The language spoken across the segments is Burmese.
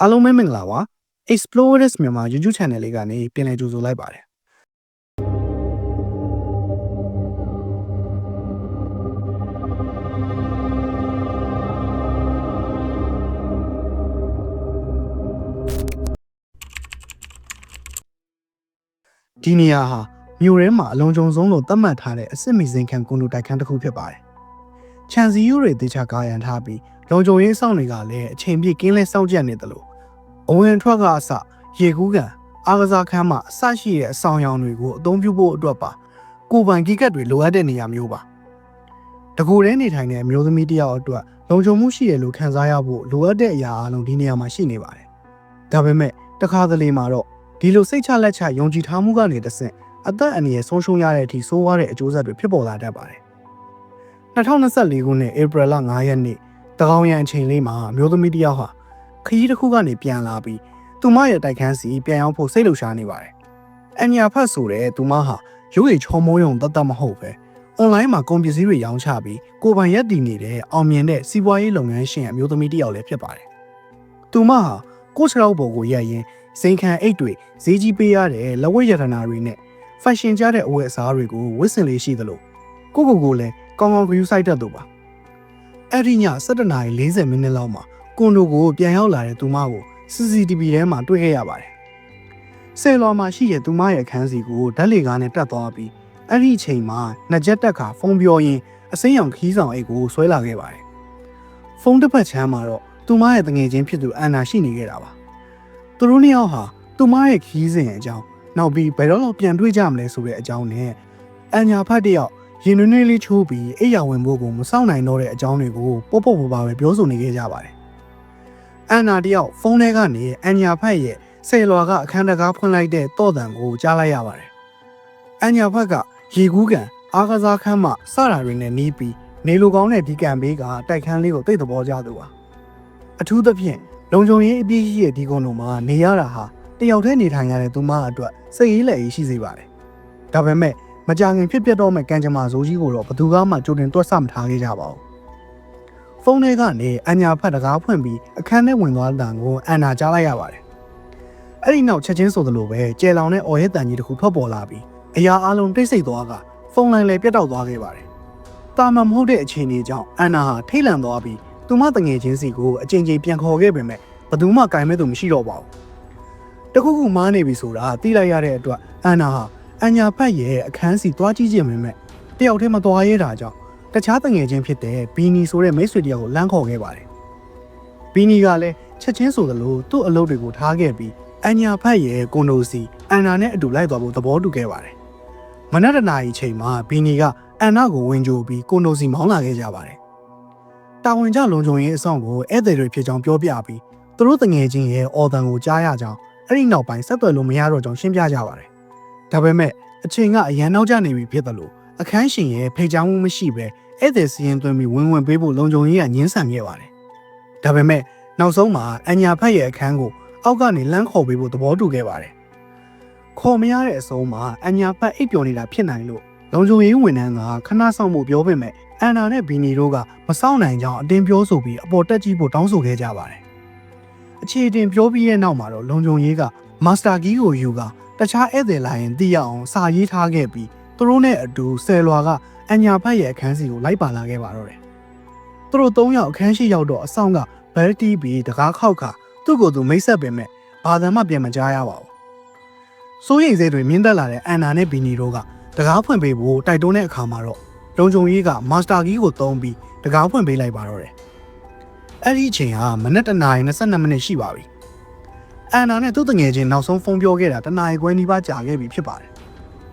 အားလုံးပဲမင်္ဂလာပါ Explorers မြန်မာ YouTube Channel လေးကနေပြန်လည်ကြိုဆိုလိုက်ပါတယ်ဒီနေရာဟာမြို့ထဲမှာအလုံးကြုံဆုံးလို့သတ်မှတ်ထားတဲ့အစစ်မီစင်ခံကွန်ဒိုတိုက်ခန်းတစ်ခုဖြစ်ပါတယ်။ခြံစည်းရိုးတွေတေချာကာရန်ထားပြီး လုံခြုံရေးစောင့်တွေကလည်းအချိန်ပြည့်ကင်းလဲစောင့်ကြနေတယ်လို့အဝင်ထွက်ကအစရေကူးကန်အားကစားခန်းမှာအဆရှိတဲ့အဆောင်ရောင်တွေကိုအသုံးပြုဖို့အတွက်ပါကိုယ်ပိုင်ဂီကတ်တွေလိုအပ်တဲ့နေရာမျိုးပါတကူထဲနေထိုင်တဲ့အမျိုးသမီးတစ်ယောက်အတွက်လုံခြုံမှုရှိရလို့ခံစားရဖို့လိုအပ်တဲ့အရာအလုံးဒီနေရာမှာရှိနေပါတယ်ဒါပေမဲ့တခါတလေမှာတော့ဒီလိုစိတ်ချလက်ချယုံကြည်ထားမှုကနေတဆင့်အသက်အန္တရာယ်ဆုံးရှုံးရတဲ့အထိဆိုးရတဲ့အကျိုးဆက်တွေဖြစ်ပေါ်လာတတ်ပါတယ်2024ခုနှစ်ဧပြီလ9ရက်နေ့ တကောင်ရန်အချိန်လေးမှာမျိုးသမီးတစ်ယောက်ဟာခရီးတစ်ခုကနေပြန်လာပြီးသူမရဲ့တိုက်ခန်းစီပြန်ရောက်ဖို့စိတ်လှုပ်ရှားနေပါတယ်။အညာဖတ်ဆိုတဲ့သူမဟာရုပ်ရည်ချောမုံယုံတတ်တတ်မဟုတ်ပဲ။ online မှာကုန်ပစ္စည်းတွေရောင်းချပြီးကိုယ်ပိုင်ရက်တည်နေတဲ့အောင်မြင်တဲ့စီးပွားရေးလုပ်ငန်းရှင်အမျိုးသမီးတစ်ယောက်လည်းဖြစ်ပါတယ်။သူမဟာကိုချရောက်ပေါ်ကိုရက်ရင်စိန်ခံအိတ်တွေဈေးကြီးပေးရတဲ့လက်ဝတ်ရတနာတွေနဲ့ fashion ကြတဲ့အဝတ်အစားတွေကိုဝတ်ဆင်လေးရှိသလိုကိုကိုကိုလည်းကောင်းကောင်းဂရုစိုက်တတ်သူပါ။ အဲ့ဒီည7:40မိနစ်လောက်မှာကွန်ဒိုကိုပြန်ရောက်လာတဲ့သူမကို CCTV ထဲမှာတွေ့ခဲ့ရပါတယ်။ဆယ်လော်မှာရှိတဲ့သူမရဲ့အခန်းစီကိုဓာတ်လေကားနဲ့တက်သွားပြီးအဲ့ဒီအချိန်မှာနှစ်ချက်တက်ခါဖုန်းပြောရင်းအစိမ်းရောင်ခီးဆောင်အိတ်ကိုဆွဲလာခဲ့ပါတယ်။ဖုန်းတစ်ဖက်ချမ်းမှာတော့သူမရဲ့တငယ်ချင်းဖြစ်သူအန်နာရှိနေခဲ့တာပါ။သူတို့နှစ်ယောက်ဟာသူမရဲ့ခီးစဉ်အကြောင်းနောက်ပြီးဘယ်တော့လောက်ပြန်တွေ့ကြမလဲဆိုတဲ့အကြောင်းနဲ့အညာဖတ်တယောက် ရင်နွေးနွေးလေးချိုးပြီးအိယာဝင်ဖို့ကိုမစောင့်နိုင်တော့တဲ့အကြောင်းတွေကိုပေါ့ပေါ့ပါပါပဲပြောဆိုနေခဲ့ကြပါတယ်။အန်နာတယောက်ဖုန်းထဲကနေအညာဖတ်ရဲ့ဆယ်လွာကအခန်းတကားဖွင့်လိုက်တဲ့တော့တန်ကိုကြားလိုက်ရပါတယ်။အညာဖတ်ကရေကူးကန်အားကစားခန်းမှာစတာတွေနဲ့နီးပြီးနေလိုကောင်းတဲ့ဒီကံဘေးကတိုက်ခန်းလေးကိုသိတဲ့သဘောကျသူပါ။အထူးသဖြင့်လုံခြုံရေးအပြည့်ရှိတဲ့ဒီကုန်းလုံးမှာနေရတာဟာတယောက်တည်းနေထိုင်ရတဲ့သူမအတွက်စိတ်အေးလက်အေးရှိစေပါတယ်။ဒါပေမဲ့ မကြခင်ဖြစ်ပျက်တော့မဲ့ကံကြမ္မာဇိုးကြီးကိုတော့ဘသူကမှကြိုတင်တွက်ဆမထားခဲ့ကြပါဘူး။ဖုန်းထဲကနေအညာဖတ်တကားဖွင့်ပြီးအခန်းထဲဝင်သွားတဲ့တန်ကိုအန်နာကြားလိုက်ရပါတယ်။အဲ့ဒီနောက်ချက်ချင်းဆိုသလိုပဲကျယ်လောင်တဲ့အော်ရဲတန်ကြီးတစ်ခုထွက်ပေါ်လာပြီးအရာအလုံးတိတ်ဆိတ်သွားကဖုန်းလိုင်းလည်းပြတ်တောက်သွားခဲ့ပါတယ်။တာမန်မဟုတ်တဲ့အခြေအနေကြောင့်အန်နာဟာထိတ်လန့်သွားပြီးသူမတငယ်ချင်းစီကိုအချိန်ချင်းပြန်ခေါ်ခဲ့ပေမဲ့ဘသူမှကင်မဲ့သူမရှိတော့ပါဘူး။တခုခုမားနေပြီဆိုတာသိလိုက်ရတဲ့အတွက်အန်နာဟာ အညာဖတ်ရဲ့အခန်းစီသွားကြည့်ခြင်းပဲမဲ့တယောက်တည်းမသွားရဲတာကြောင့်တခြားတငယ်ချင်းဖြစ်တဲ့ဘီနီဆိုတဲ့မိတ်ဆွေတယောက်ကိုလမ်းခေါ်ခဲ့ပါတယ်။ဘီနီကလည်းချက်ချင်းဆိုသလိုသူ့အလုပ်တွေကိုထားခဲ့ပြီးအညာဖတ်ရဲ့ကွန်ဒိုစီအန်နာနဲ့အတူလိုက်သွားဖို့သဘောတူခဲ့ပါတယ်။မနက်တနာရီချိန်မှာဘီနီကအန်နာကိုဝင်ကြိုပြီးကွန်ဒိုစီမောင်းလာခဲ့ကြပါတယ်။တာဝန်ကျလုံခြုံရေးအဆောင်ကိုဧည့်သည်တွေဖြစ်ကြောင်းပြောပြပြီးသူတို့တငယ်ချင်းရဲ့အော်တန်ကိုကြားရကြောင်းအဲ့ဒီနောက်ပိုင်းဆက်သွယ်လို့မရတော့ကြောင်းရှင်းပြကြပါတယ်။ ဒါပေမဲ့အချိန်ကအရန်နောက်ကျနေပြီဖြစ်တယ်လို့အခန်းရှင်ရဲ့ဖိတ်ကြားမှုမရှိဘဲဧည့်သည်စီရင်သွင်းပြီးဝင်ဝင်ပေးဖို့လုံခြုံရေးကညှင်းဆန်ခဲ့ပါတယ်။ဒါပေမဲ့နောက်ဆုံးမှာအညာဖက်ရဲ့အခန်းကိုအောက်ကနေလမ်းခေါ်ပေးဖို့သဘောတူခဲ့ပါတယ်။ခေါ်မရတဲ့အဆုံးမှာအညာဖက်အိပ်ပျော်နေတာဖြစ်နိုင်လို့လုံခြုံရေးဝန်ထမ်းကခဏဆောင်မှုပြောပေမဲ့အန်နာနဲ့ဘီနီတို့ကမဆောင်နိုင်ကြောင်းအတင်းပြောဆိုပြီးအပေါ်တက်ကြည့်ဖို့တောင်းဆိုခဲ့ကြပါတယ်။အခြေတင်ပြောပြီးတဲ့နောက်မှာတော့လုံခြုံရေးကမာစတာကီးကိုယူက တခြားဧည့်သည်လာရင်သိရအောင်စာရေးထားခဲ့ပြီးသူတို့နဲ့အတူဆယ်လွာကအညာဖတ်ရဲ့အခန်းစီကိုလိုက်ပါလာခဲ့ပါတော့တယ်။သူတို့၃ယောက်အခန်းရှိရောက်တော့အဆောင်ကဘယ်တီးပြီးတကားခောက်ခါသူ့ကိုယ်သူမိတ်ဆက်ပင်မဲ့ဘာသာမှပြန်မကြားရပါဘူး။စိုးရိမ်စိတ်တွေမြင့်တက်လာတဲ့အန်နာနဲ့ဘီနီတို့ကတကားဖွင့်ပေးဖို့တိုက်တွန်းတဲ့အခါမှာတော့လုံခြုံရေးကမာစတာကီးကိုသုံးပြီးတကားဖွင့်ပေးလိုက်ပါတော့တယ်။အဲ့ဒီအချိန်ဟာမနက်တနာရီ22မိနစ်ရှိပါပြီ။ အန်နာနဲ့သူ့တငယ်ချင်းနောက်ဆုံးဖုန်းပြောခဲ့တာတနာရီခွဲနီးပါးကြာခဲ့ပြီဖြစ်ပါတယ်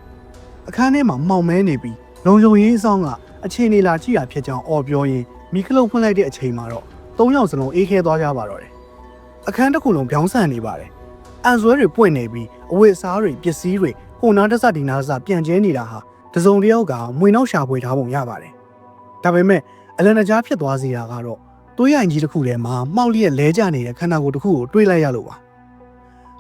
။အခန်းထဲမှာမှောင်မဲနေပြီးလုံခြုံရေးအဆောင်ကအချိန်နေလာကြည့်ရဖြစ်ကြောင်းအော်ပြောရင်းမိခလုံးဖွင့်လိုက်တဲ့အချိန်မှာတော့သုံးယောက်စလုံးအေးခဲသွားကြပါတော့တယ်။အခန်းတစ်ခုလုံးပြောင်းဆန်နေပါတယ်။အန်ဆွဲတွေပွင့်နေပြီးအဝတ်အစားတွေပစ္စည်းတွေဟိုနားတစ်စဒီနားတစ်စပြန်ကျဲနေတာဟာတစုံတစ်ယောက်ကမွေနောက်ရှာဖွေထားပုံရပါတယ်။ဒါပေမဲ့အလန်တကြားဖြစ်သွားစေတာကတော့သွေးရိုင်ကြီးတစ်ခုထဲမှာမှောက်လျက်လဲကျနေတဲ့ခန္ဓာကိုယ်တစ်ခုကိုတွေးလိုက်ရလို့ပါ။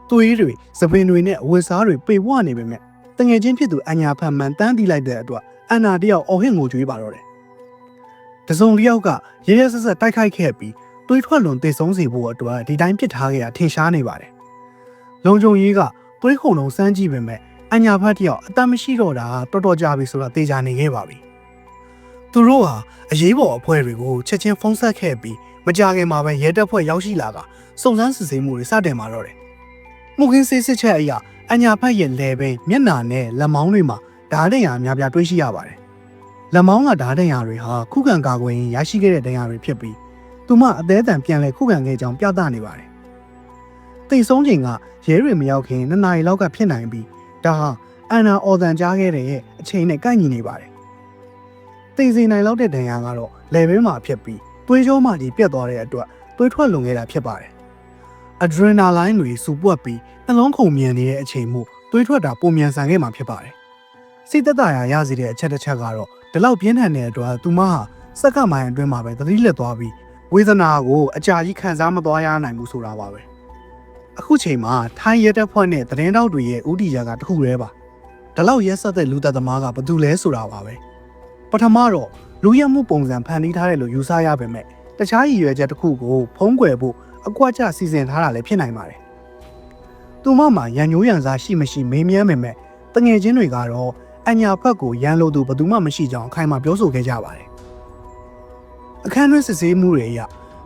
သွေးတွေစပင်တွေနဲ့အဝတ်စားတွေပေဝနေပေမဲ့တငယ်ချင်းဖြစ်သူအညာဖန်မှန်တန်းတီးလိုက်တဲ့အတွက်အန်နာတယောက်အော်ဟစ်ငိုကြွေးပါတော့တယ်။တစုံတစ်ယောက်ကရဲရဲဆက်ဆက်တိုက်ခိုက်ခဲ့ပြီးတွေးထွက်လွန်တည်ဆုံးစေဖို့အတွက်ဒီတိုင်းပစ်ထားခဲ့တာထင်ရှားနေပါတယ်။လုံကြုံရေးကတွေးခုံလုံးစမ်းကြည့်ပေမဲ့အညာဖတ်တယောက်အသက်မရှိတော့တာတော်တော်ကြာပြီဆိုတာသိကြနေခဲ့ပါပြီ။သူတို့ဟာအရေးပေါ်အဖွဲ့တွေကိုချက်ချင်းဖုန်းဆက်ခဲ့ပြီးမကြခင်မှာပဲရဲတပ်ဖွဲ့ရောက်ရှိလာကစုံစမ်းစစ်ဆေးမှုတွေစတင်มาတော့တယ်။ မှုခင်းစစ်စစ်ချက်အရာအညာဖတ်ရဲ့လေပင်မျက်နာနဲ့လက်မောင်းတွေမှာဓာတ်တရားအများပြားတွေ့ရှိရပါတယ်။လက်မောင်းကဓာတ်တရားတွေဟာခုခံကာကွယ်ရင်ရရှိခဲ့တဲ့တရားတွေဖြစ်ပြီးသူမအသေးအတန်ပြန်လဲခုခံခဲ့ကြောင်းပြသနေပါတယ်။တိတ်ဆုံးချိန်ကရဲတွေမရောက်ခင်နှစ်နာရီလောက်ကဖြစ်နိုင်ပြီးဒါဟာအန်နာအော်တန်ကြားခဲ့တဲ့အချိန်နဲ့ကိုက်ညီနေပါတယ်။တိတ်စီနိုင်လောက်တဲ့ဒဏ်ရာကတော့လေဘဲမှာဖြစ်ပြီးသွေးကြောမှကြီးပြတ်သွားတဲ့အတွက်သွေးထွက်လွန်ခဲ့တာဖြစ်ပါတယ်။ adrenaline တွေစူပွက်ပြီးနှလုံးခုန်မြန်နေတဲ့အချိန်မို့သွေးထွက်တာပုံမြန်ဆန်ခဲ့မှာဖြစ်ပါတယ်။စိတ်သက်သာရာရစေတဲ့အချက်တစ်ချက်ကတော့ဒီလောက်ပြင်းထန်တဲ့အတွက်သူမဟာစက္ကန့်မိုင်အတွင်းမှာပဲသတိလက်သွားပြီးဝေဒနာကိုအကြာကြီးခံစားမသွားရနိုင်ဘူးဆိုတာပါပဲအခုချိန်မှာထိုင်းရဲတပ်ဖွဲ့နဲ့သတင်းတောက်တွေရဲ့ဥတီရာကတခုတည်းပါဒီလောက်ရဲဆက်တဲ့လူသက်သမားကဘာတူလဲဆိုတာပါပဲပထမတော့လူရမှုပုံစံဖန်တီးထားတယ်လို့ယူဆရပေမဲ့တခြားရည်ရွယ်ချက်တစ်ခုကိုဖုံးကွယ်ဖို့ အကွက်ချစီစဉ်ထားတာလည်းဖြစ်နိုင်ပါတယ်သူမမှာရန်ညိုးရန်စားရှိမရှိမေးမြန်းပေမဲ့တငယ်ချင်းတွေကတော့အညာဖက်ကိုရန်လို့သူဘယ်သူမှမရှိကြောင်းအခိုင်အမာပြောဆိုခဲ့ကြပါတယ်အခန်းတွင်းစစ်ဆေးမှုတွေအရ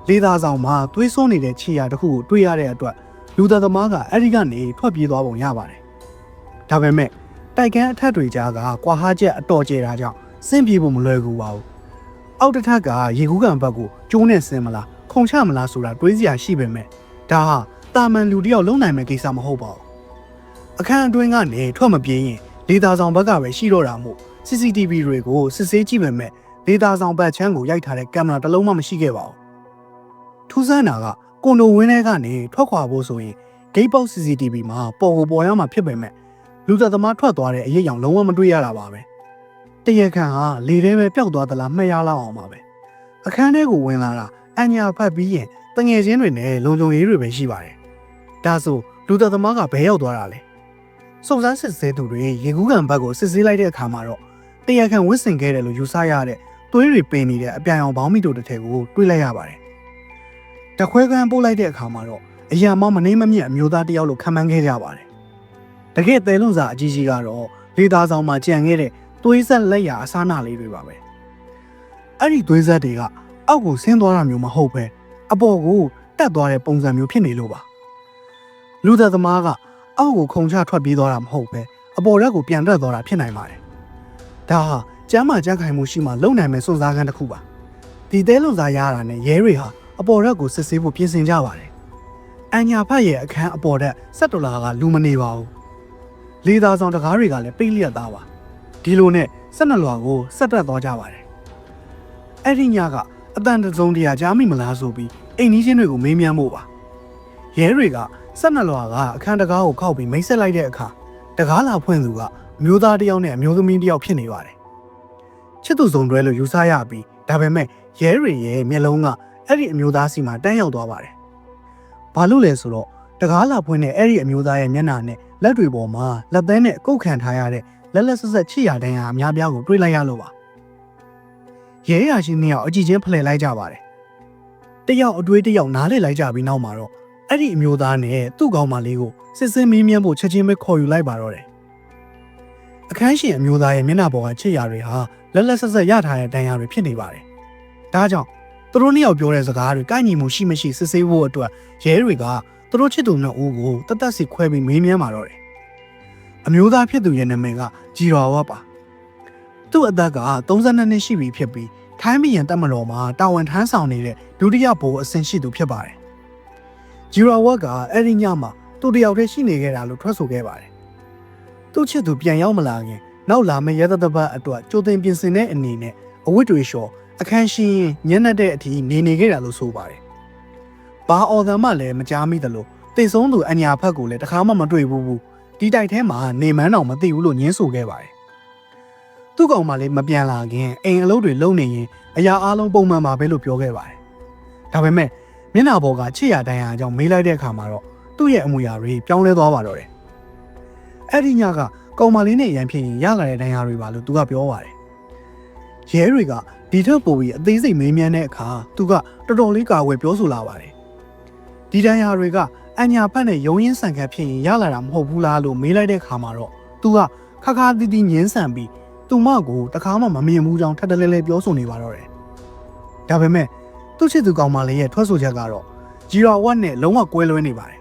လေသာဆောင်မှာသွေးစွန်းနေတဲ့ခြေရာတစ်ခုကိုတွေ့ရတဲ့အတွက်လူသားသမားကအဲ့ဒီကနေထွက်ပြေးသွားပုံရပါတယ်။ဒါပေမဲ့တိုက်ကန်းအထက်တွေကြားကကွာဟာချက်အတော်ကျတာကြောင့်ဆင်းပြေဖို့မလွယ်ကူပါဘူး။အောက်တစ်ထက်ကရေကူးကန်ဘက်ကိုကျိုးနဲ့ဆင်းမလား ခုံချမလားဆိုတာတွေးစရာရှိပေမဲ့ဒါဟာတာမန်လူတယောက်လုံးနိုင်မယ့်ကိစ္စမဟုတ်ပါဘူး။အခန်းအတွင်းကနေထွက်မပြေးရင်လေသာဆောင်ဘက်ကပဲရှိတော့တာမို့ CCTV တွေကိုစစ်ဆေးကြည့်ပေမဲ့ဒေတာဆောင်ဘက်ချမ်းကိုရိုက်ထားတဲ့ကင်မရာတစ်လုံးမှမရှိခဲ့ပါဘူး။ထူးဆန်းတာကကွန်ဒိုဝင်းထဲကနေထွက်ခွာဖို့ဆိုရင် gate box CCTV မှာပေါ်ကိုပေါ်ရမှာဖြစ်ပေမဲ့လူသက်သမားထွက်သွားတဲ့အရေးအယောင်လုံးဝမတွေ့ရတာပါပဲ။တရခန့်ဟာလေထဲပဲပျောက်သွားသလားမှတ်ရလောက်အောင်ပါပဲ။အခန်းထဲကိုဝင်လာတာ အညာဖတ်ပြီးရင်တငယ်ချင်းတွေနဲ့လုံခြုံရေးတွေပဲရှိပါတယ်။ဒါဆိုလူသက်သမားကဘဲရောက်သွားတာလဲ။စုံစမ်းစစ်ဆေးသူတွေရေကူးကန်ဘက်ကိုစစ်ဆေးလိုက်တဲ့အခါမှာတော့တရခန့်ဝစ်စင်ခဲ့တယ်လို့ယူဆရတဲ့သွေးတွေပင်နေတဲ့အပြန်အောင်ဘောင်းမီတိုတစ်ထည်ကိုတွေးလိုက်ရပါတယ်။တခွဲကန်းပို့လိုက်တဲ့အခါမှာတော့အရာမမနှိမ့်မမြင့်အမျိုးသားတယောက်လိုခံမှန်းခဲ့ကြပါတယ်။တကယ်သဲလွန်စာအကြီးကြီးကတော့လေသားဆောင်မှာကြံခဲ့တဲ့သွေးဆက်လက်ရာအစားနာလေးတွေပါပဲ။အဲ့ဒီသွေးဆက်တွေက အောက်ကိုဆင်းသွားတာမျိုးမဟုတ်ပဲအပေါ်ကိုတက်သွားတဲ့ပုံစံမျိုးဖြစ်နေလို့ပါ။လူသက်သမားကအောက်ကိုခုံချထွက်ပြေးသွားတာမဟုတ်ပဲအပေါ်ရက်ကိုပြန်တက်သွားတာဖြစ်နိုင်ပါတယ်။ဒါဟာကျမ်းမာကြမ်းခိုင်မှုရှိမှလုံနိုင်မဲ့စွန့်စားခန်းတစ်ခုပါဒီသဲလွန်စားရတာနဲ့ရဲတွေဟာအပေါ်ရက်ကိုစစ်ဆေးဖို့ပြင်ဆင်ကြပါတယ်အညာဖတ်ရဲ့အခန်းအပေါ်ရက်ဆက်ဒေါ်လာကလူမနေပါဘူးလေသာဆောင်တကားတွေကလည်းပိတ်လျက်သားပါဒီလိုနဲ့ဆက်နှစ်လွာကိုဆက်တက်သွားကြပါတယ်အဲ့ဒီညက အတန်တစုံတရာကြားမိမလားဆိုပြီးအိမ်နီးချင်းတွေကိုမေးမြန်းဖို့ပါရဲတွေကဆက်နှစ်လွာကအခန်းတကားကိုခောက်ပြီးမိတ်ဆက်လိုက်တဲ့အခါတကားလာဖွင့်သူကအမျိုးသားတစ်ယောက်နဲ့အမျိုးသမီးတစ်ယောက်ဖြစ်နေပါတယ်ချစ်သူစုံတွဲလို့ယူဆရပြီးဒါပေမဲ့ရဲတွေရဲ့မျက်လုံးကအဲ့ဒီအမျိုးသားစီမှာတန်းရောက်သွားပါတယ်။ဘာလို့လဲဆိုတော့တကားလာဖွင့်တဲ့အဲ့ဒီအမျိုးသားရဲ့မျက်နှာနဲ့လက်တွေပေါ်မှာလက်သည်းနဲ့ကုတ်ခံထားရတဲ့လက်လက်ဆက်ဆက်ချစ်ရတဲ့ဟာအများပြားကိုတွေးလိုက်ရလို့ပါ။ ရဲရရှိနှစ်ယောက်အကြည့်ချင်းဖလှယ်လိုက်ကြပါတယ်။တယောက်အတွေးတယောက်နားလေလိုက်ကြပြီးနောက်မှာတော့အဲ့ဒီအမျိုးသားနဲ့သူ့ကောင်းမလေးကိုစစ်စင်းမင်းမြန်းဖို့ချက်ချင်းပဲခေါ်ယူလိုက်ပါတော့တယ်။အခန်းရှင်အမျိုးသားရဲ့မျက်နှာပေါ်ကချစ်ရတွေဟာလက်လက်ဆက်ဆက်ရထားတဲ့တန်ရာတွေဖြစ်နေပါတယ်။ဒါကြောင့်သူတို့နှစ်ယောက်ပြောတဲ့စကားတွေကိုက်ညီမှုရှိမရှိစစ်ဆေးဖို့အတွက်ရဲတွေကသူတို့ချစ်သူနှစ်ဦးကိုတတ်တတ်စီခွဲပြီးမေးမြန်းมาတော့တယ်။အမျိုးသားဖြစ်သူရဲ့နာမည်ကဂျီရွာဝပါ။ သူ့အသက်က32နှစ်ရှိပြီဖြစ်ပြီးထိုင်းမီယန်တက်မတော်မှာတာဝန်ထမ်းဆောင်နေတဲ့ဒုတိယဘိုးအဆင့်ရှိသူဖြစ်ပါတယ်။ဂျီရွာဝကအဲ့ဒီညမှာသူ့တယောက်တည်းရှိနေခဲ့တာလို့ထွက်ဆိုခဲ့ပါတယ်။သူ့ချစ်သူပြန်ရောက်မလာခင်နောက်လာမယ့်ရဲသတ္တပတ်အတွက်ကြိုတင်ပြင်ဆင်တဲ့အနေနဲ့အဝတ်တွေလျှော်အခန်းရှိရင်ညနေတဲ့အထိနေနေခဲ့တာလို့ဆိုပါတယ်။ဘာအော်သံမှလည်းမကြားမိသလိုတိတ်ဆုံးသူအညာဖက်ကိုလည်းတခါမှမတွေ့ဘူးဘူးဒီတိုက်ထဲမှာနေမန်းတော်မသိဘူးလို့ညင်းဆိုခဲ့ပါတယ်။ သူ့ကောင်မလေးမပြန်လာခင်အိမ်အလုပ်တွေလုပ်နေရင်အရာအလုံးပုံမှန်ပါပဲလို့ပြောခဲ့ပါတယ်။ဒါပေမဲ့မျက်နှာပေါ်ကချစ်ရတန်ရာအကြောင်းမေးလိုက်တဲ့အခါမှာတော့သူ့ရဲ့အမူအရာတွေပြောင်းလဲသွားပါတော့တယ်။အဲ့ဒီညကကောင်မလေးနဲ့ရန်ဖြစ်ရင်ရလာတဲ့ဒဏ်ရာတွေပါလို့သူကပြောပါတယ်။ရဲတွေကဒီထက်ပိုပြီးအသေးစိတ်မေးမြန်းတဲ့အခါသူကတော်တော်လေးကာဝယ်ပြောဆိုလာပါတယ်ဒီတန်ရာတွေကအညာဖက်နဲ့ရုံရင်းဆန်ခတ်ဖြစ်ရင်ရလာတာမဟုတ်ဘူးလားလို့မေးလိုက်တဲ့အခါမှာတော့သူကခါခါတီးတီးငင်းဆန်ပြီး သူမကိုတခါမှမမြင်ဘူးကြောင်းထပ်တလဲလဲပြောဆိုနေပါတော့တယ်ဒါပေမဲ့သူ့ချစ်သူကောင်မလေးရဲ့ထွက်ဆိုချက်ကတော့ဂျီရာဝတ်နဲ့လုံးဝကွဲလွဲနေပါတယ်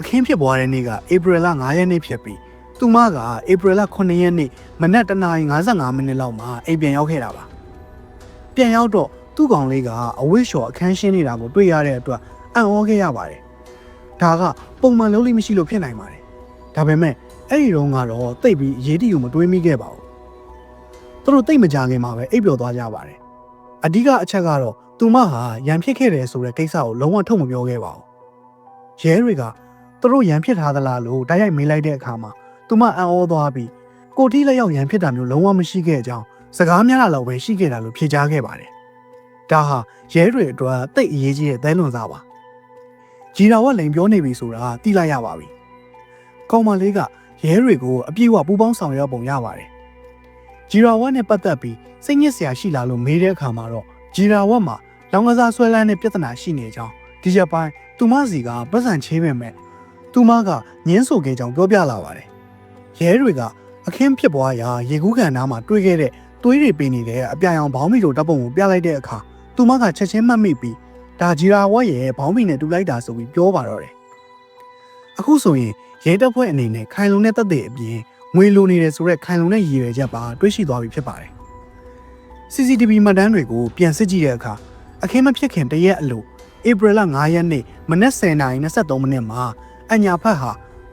အခင်းဖြစ်ပွားတဲ့နေ့ကဧပြီလ9ရက်နေ့ဖြစ်ပြီးသူမကဧပြီလ9ရက်နေ့မနက်တနာရီ55မိနစ်လောက်မှာအိမ်ပြန်ရောက်ခဲ့တာပါပြန်ရောက်တော့သူ့ကောင်လေးကအဝိရှော်အခန်းရှင်းနေတာကိုတွေ့ရတဲ့အတွက်အံ့ဩခဲ့ရပါတယ်ဒါကပုံမှန်လုံးလေးမရှိလို့ဖြစ်နိုင်ပါတယ်ဒါပေမဲ့အဲ့ဒီတော့ကတော့တိတ်ပြီးအရေးတယူမတွေးမိခဲ့ပါဘူး သူတို့တိတ်မကြခင်မှာပဲအိပ်ပျော်သွားကြပါတယ်အဓိကအချက်ကတော့သူမဟာရန်ဖြစ်ခဲ့တယ်ဆိုတဲ့ကိစ္စကိုလုံးဝထုတ်မပြောခဲ့ပါဘူးရဲတွေကသူတို့ရန်ဖြစ်ထားသလားလို့တိုက်ရိုက်မေးလိုက်တဲ့အခါမှာသူမအံ့ဩသွားပြီးကိုတီးလက်ရောက်ရန်ဖြစ်တာမျိုးလုံးဝမရှိခဲ့ကြောင်းစကားများတာလောက်ပဲရှိခဲ့တာလို့ဖြေကြားခဲ့ပါတယ်ဒါဟာရဲတွေအတွက်တိတ်အရေးကြီးတဲ့သဲလွန်စားပါဂျီရာဝတ်လိန်ပြောနေပြီဆိုတာသိလိုက်ရပါပြီကောင်မလေးကရဲတွေကိုအပြည့်အဝပူပေါင်းဆောင်ရွက်ပုံရပါတယ် ဂျီရာဝတ်နဲ့ပတ်သက်ပြီးစိတ်ညစ်စရာရှိလာလို့မေးတဲ့အခါမှာတော့ဂျီရာဝတ်မှာလောင်ကစားဆွဲလန်းတဲ့ပြဿနာရှိနေကြောင်းဒီချက်ပိုင်းသူမစီကပတ်စံချေးပေမဲ့သူမကညင်းဆိုခဲ့ကြောင်းပြောပြလာပါတယ်ရဲတွေကအခင်းဖြစ်ပွားရာရေကူးကန်နားမှာတွေ့ခဲ့တဲ့သွေးတွေပင်နေတဲ့အပြာရောင်ဘောင်းမီတို့တပ်ပုံကိုပြလိုက်တဲ့အခါသူမကချက်ချင်းမှတ်မိပြီးဒါဂျီရာဝတ်ရဲ့ဘောင်းမီနဲ့တူလိုက်တာဆိုပြီးပြောပါတော့တယ်အခုဆိုရင်ရဲတပ်ဖွဲ့အနေနဲ့ခိုင်လုံတဲ့တပ်တွေအပြင် ငွေလိုနေတယ်ဆိုရက်ခိုင်လုံတဲ့ရည်ရွယ်ချက်ပါတွေးရှိသွားပြီဖြစ်ပါတယ် CCTV မှတ်တမ်းတွေကိုပြန်စစ်ကြည့်တဲ့အခါအခင်းမဖြစ်ခင်တရက်အလိုဧပြီလ9ရက်နေ့မနက်10:23မိနစ်မှာအညာဖက်ဟာ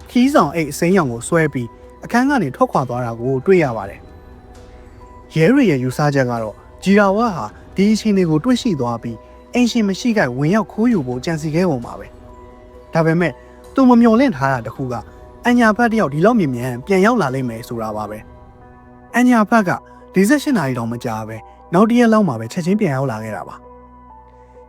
ခီးဆောင်အိတ်အစိမ်းရောင်ကိုဆွဲပြီးအခန်းကနေထွက်ခွာသွားတာကိုတွေ့ရပါတယ်။ရဲရီရဲ့ယူဆချက်ကတော့ဂျီရာဝါဟာဒီအချိန်တွေကိုတွေ့ရှိသွားပြီးအင်ရှင်မရှိခိုက်ဝင်ရောက်ခိုးယူဖို့ကြံစီခဲ့ပုံပါပဲ။ဒါပေမဲ့သူမမျှော်လင့်ထားတာတခုက အညာဖက်တယောက်ဒီလောက်မြင်မြန်ပြန်ရောက်လာလိမ့်မယ်ဆိုတာပါပဲ။အညာဖက်က48နာရီတောင်မကြာပဲနောက်တစ်ရက်လောက်မှပဲချက်ချင်းပြန်ရောက်လာခဲ့တာပါ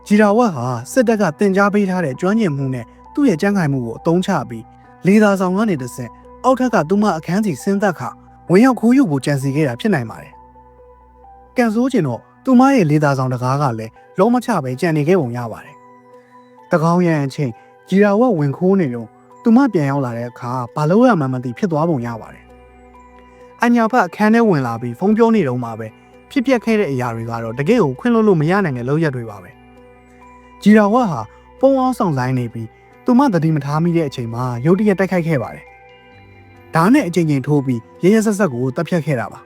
ဂျီရာဝတ်ဟာစစ်တပ်ကတင် जा ပေးထားတဲ့ကျွမ်းကျင်မှုနဲ့သူ့ရဲ့ကြမ်းခိုင်မှုကိုအသုံးချပြီးလေသာဆောင်ကနေတစ်ဆင့်အောက်ထက်ကသူမအခန်းစီဆင်းသက်ခါဝင်ရောက်ခိုးယူဖို့ကြံစီခဲ့တာဖြစ်နိုင်ပါတယ်ကန်ဆိုးကျင်တော့သူမရဲ့လေသာဆောင်တကားကလည်းလုံးမချပဲကြံနေခဲ့ပုံရပါတယ်တကောင်းရန်အချိန်ဂျီရာဝတ်ဝင်ခိုးနေတော့ သူမပြန်ရောက်လာတဲ့အခါဘာလို့ရမှန်းမသိဖြစ်သွားပုံရပါတယ်အညာဖက်အခန်းထဲဝင်လာပြီးဖုန်းပြောနေတော့မှပဲဖြစ်ပျက်ခဲ့တဲ့အရာတွေကတော့တကယ်ကိုခွင့်လို့လို့မရနိုင်တဲ့လောက်ရက်တွေပါပဲဂျီရာဝတ်ဟာပုံအောင်ဆောင်ဆိုင်နေပြီးသူမတတိမထားမိတဲ့အချိန်မှာရုတ်တရက်တိုက်ခိုက်ခဲ့ပါတယ်ဓာတ်နဲ့အချိန်ချင်းထိုးပြီးရရဆက်ဆက်ကိုတပ်ဖြတ်ခဲ့တာပါ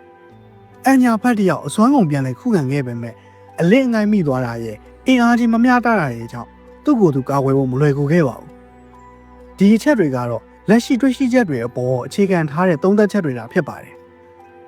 အညာဖက်တယောက်အစွမ်းကုန်ပြန်လဲခုခံခဲ့ပေမဲ့အလစ်အငိုင်းမိသွားတာရဲ့အင်အားကြီးမမျှတတာရဲ့ကြောင့်သူ့ကိုယ်သူကာကွယ်ဖို့မလွယ်ကူခဲ့ပါဘူး ဒီအချက်တွေကတော့လက်ရှိတွေ့ရှိချက်တွေအပေါ်အခြေခံထားတဲ့သုံးသက်ချက်တွေတာဖြစ်ပါတယ်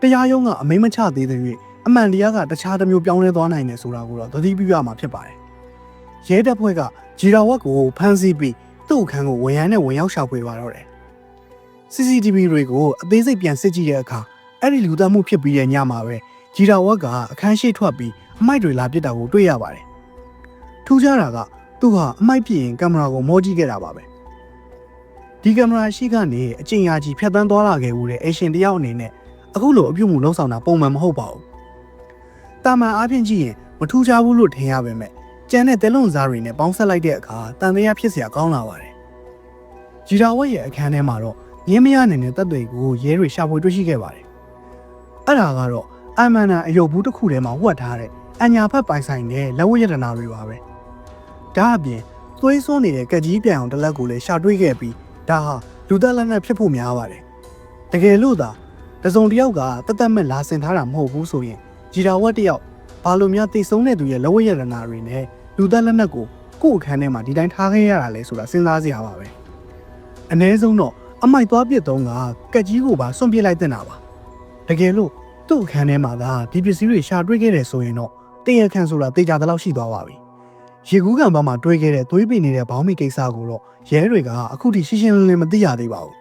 တရားရုံးကအမိမချသေးတဲ့၍အမှန်တရားကတခြားတစ်မျိုးပြောင်းလဲသွားနိုင်တယ်ဆိုတာကိုတော့သတိပြုရမှာဖြစ်ပါတယ်။ရဲတပ်ဖွဲ့ကဂျီရာဝတ်ကိုဖမ်းဆီးပြီးသူ့အခန်းကိုဝန်ရမ်းနဲ့ဝင်ရောက်ရှာဖွေပါတော့တယ်။ CCTV တွေကိုအသေးစိတ်ပြန်စစ်ကြည့်တဲ့အခါအဲ့ဒီလူသတ်မှုဖြစ်ပြီးတဲ့ညမှာပဲဂျီရာဝတ်ကအခန်းရှိထွက်ပြီးအမိုက်တွေလာပစ်တာကိုတွေ့ရပါတယ်။ထူးခြားတာကသူဟာအမိုက်ပြရင်ကင်မရာကိုမောကြည့်ခဲ့တာပါပဲ။ ဒီကင်မရာရှိကနေအကျဉ်းရာကြီးဖြတ်တန်းသွားလာခဲ့ဦးတဲ့အရှင်တယောက်အနေနဲ့အခုလိုအပြုတ်မှုလုံးဆောင်တာပုံမှန်မဟုတ်ပါဘူး။တာမန်အားဖြင့်ကြည့်ရင်မထူးခြားဘူးလို့ထင်ရပေမဲ့ကျန်တဲ့တဲလွန်စားတွေနဲ့ပေါင်းဆက်လိုက်တဲ့အခါတန်တရားဖြစ်စရာကောင်းလာပါတယ်။ဂျီရာဝက်ရဲ့အခန်းထဲမှာတော့ရင်းမရနိုင်တဲ့တပ်တွေကိုရဲတွေရှာဖွေတွေ့ရှိခဲ့ပါတယ်။အဲ့ဒါကတော့အမန်နာအယုတ်ဘူးတစ်ခုထဲမှာဝတ်ထားတဲ့အညာဖက်ပိုင်ဆိုင်တဲ့လက်ဝတ်ရတနာတွေပါပဲ။ဒါအပြင်သွေးစွန်းနေတဲ့ကက်ကြီးပြန်အောင်တစ်လက်ကိုလည်းရှာတွေ့ခဲ့ပြီး ဒါဟာလူသက်လက်နဲ့ဖြစ်ဖို့များပါတယ်။တကယ်လို့သာတစုံတစ်ယောက်ကတသက်မဲ့လာဆင်ထားတာမဟုတ်ဘူးဆိုရင်ဂျီရာဝတ်တယောက်ဘာလို့များတိတ်ဆုံးတဲ့သူရဲ့လက်ဝတ်ရတနာတွေနဲ့လူသက်လက်နက်ကိုကိုယ့်အခန်းထဲမှာဒီတိုင်းထားခဲ့ရတာလဲဆိုတာစဉ်းစားစရာပါပဲအ ਨੇ ဆုံးတော့အမိုက်သွားပစ်တုံးကကက်ကြီးကိုပါစွန့်ပစ်လိုက်တဲ့နာပါတကယ်လို့သူ့အခန်းထဲမှာသာဒီပစ္စည်းတွေရှာတွေ့ခဲ့တယ်ဆိုရင်တော့တင်ရခန့်ဆိုတာတေချာတလောက်ရှိသွားပါပြီ ရေကူးကံဘက်မှာတွေးခဲ့တဲ့သွေးပိနေတဲ့ဘောင်းမီကိစ္စကိုတော့ရဲတွေကအခုထိရှင်းရှင်းလင်းလင်းမသိရသေးပါဘူး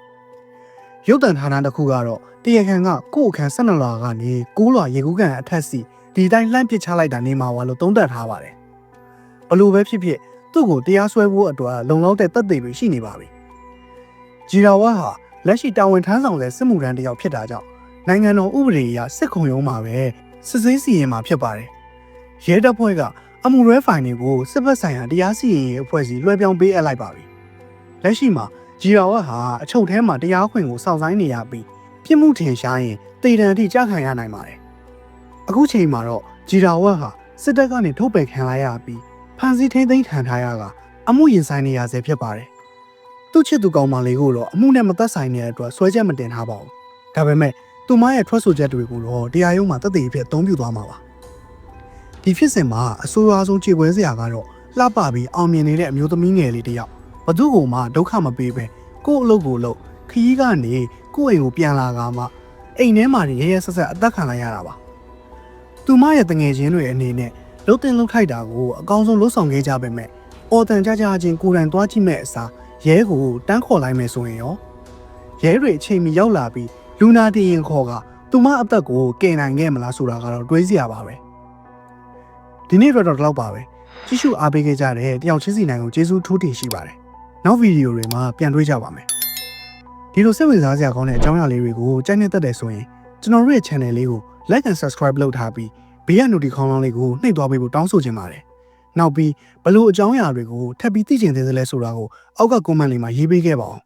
ရုပ်တံဌာနတစ်ခုကတော့တရခန်ကကို့အခန်း12လွာကနေ6လွာရေကူးကန်အထက်စီဒီတိုင်းလှမ်းပစ်ချလိုက်တာနေမှာဝါလို့သုံးသပ်ထားပါတယ်။ဘလို့ပဲဖြစ်ဖြစ်သူ့ကိုတရားစွဲဖို့အတွက်လုံလောက်တဲ့တပ်တွေပဲရှိနေပါပြီ။ဂျီရာဝါဟာလက်ရှိတာဝန်ထမ်းဆောင်တဲ့စစ်မှုထမ်းတစ်ယောက်ဖြစ်တာကြောင့်နိုင်ငံတော်ဥပဒေအရစစ်ခုံရုံးမှာပဲစစ်ဆေးစီရင်မှာဖြစ်ပါတယ်ရဲတပ်ဖွဲ့က အမှုရဲဖိုင်တွေကိုစစ်ဘက်ဆိုင်ရာတရားစီရင်ရေးအဖွဲ့စီလွှဲပြောင်းပေးအပ်လိုက်ပါပြီ။လက်ရှိမှာဂျီရာဝတ်ဟာအချုပ်ထဲမှာတရားခွင်ကိုစောင့်ဆိုင်းနေရပြီးပြစ်မှုထင်ရှားရင်တေတံအထိကြာခံရနိုင်ပါတယ်။အခုချိန်မှာတော့ဂျီရာဝတ်ဟာစစ်တပ်ကနေထုတ်ပယ်ခံလိုက်ရပြီးဖမ်းဆီးထိန်းသိမ်းခံထားရကအမှုရင်ဆိုင်နေရဆဲဖြစ်ပါတယ်။သူ့ချစ်သူကောင်မလေးကိုတော့အမှုနဲ့မသက်ဆိုင်တဲ့အတွက်ဆွဲချက်မတင်ထားပါဘူး။ဒါပေမဲ့သူမရဲ့ထွက်ဆိုချက်တွေကိုတော့တရားရုံးမှာသက်သေအဖြစ်အသုံးပြုသွားမှာပါ။ ဒီဖြစ်စဉ်မှာအဆိုးရွားဆုံးခြေပွဲစရာကတော့လှပပြီးအောင်မြင်နေတဲ့အမျိုးသမီးငယ်လေးတစ်ယောက်ဘသူ့ကိုမှဒုက္ခမပေးပဲကိုယ့်အလုပ်ကိုလုပ်ခရီးကနေကိုယ့်အိမ်ကိုပြန်လာကမှအိမ်ထဲမှာရဲရဲဆက်ဆက်အသက်ခံလိုက်ရတာပါ။သူမရဲ့တငယ်ချင်းတွေအနေနဲ့လှုပ်တင်လှုပ်ထိုက်တာကိုအကောင်းဆုံးလှုပ်ဆောင်ခဲ့ကြပေမဲ့အော်တန်ကြကြချင်းကိုယ်တိုင်သွားကြည့်မဲ့အစားရဲကိုတန်းခေါ်လိုက်မယ်ဆိုရင်ရောရဲတွေအချိန်မီရောက်လာပြီးလူနာတင်ရင်ခေါ်ကသူမအသက်ကိုကယ်နိုင်ခဲ့မလားဆိုတာကတော့တွေးစရာပါပဲ ဒီနေ့တော့တော့ဒီလောက်ပါပဲကြည့်ရှုအားပေးခဲ့ကြတဲ့တယောက်ချင်းစီနိုင်ကိုကျေးဇူးထူးတင်ရှိပါတယ်နောက်ဗီဒီယိုတွေမှာပြန်တွေ့ကြပါမယ်ဒီလိုစိတ်ဝင်စားစရာကောင်းတဲ့အကြောင်းအရာလေးတွေကိုကြိုက်နေတတ်တယ်ဆိုရင်ကျွန်တော်တို့ရဲ့ channel လေးကို like and subscribe လုပ်ထားပြီးဘေးက notification ခေါင်းလေးကိုနှိပ်သွားပေးဖို့တောင်းဆိုချင်ပါတယ်နောက်ပြီးဘလို့အကြောင်းအရာတွေကိုထပ်ပြီးသိချင်သေးသလဲဆိုတာကိုအောက်က comment လေးမှာရေးပေးခဲ့ပါဦး